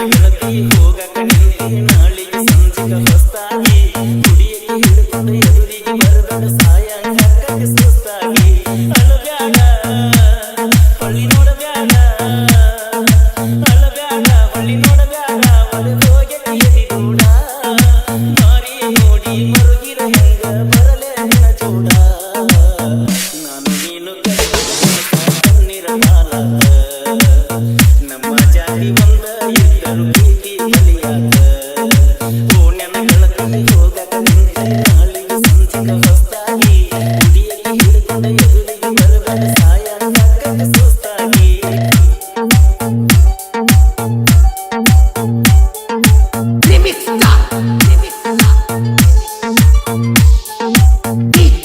ಹೋಗಕ್ಕೆ ಹೋಗಕ್ಕೆ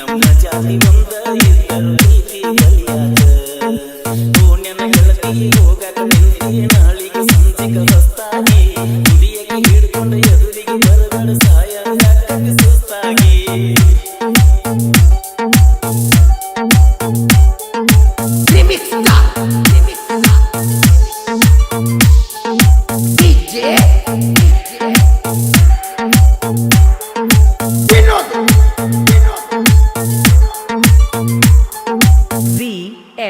نملت يا اخي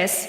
es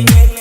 yeah, hey.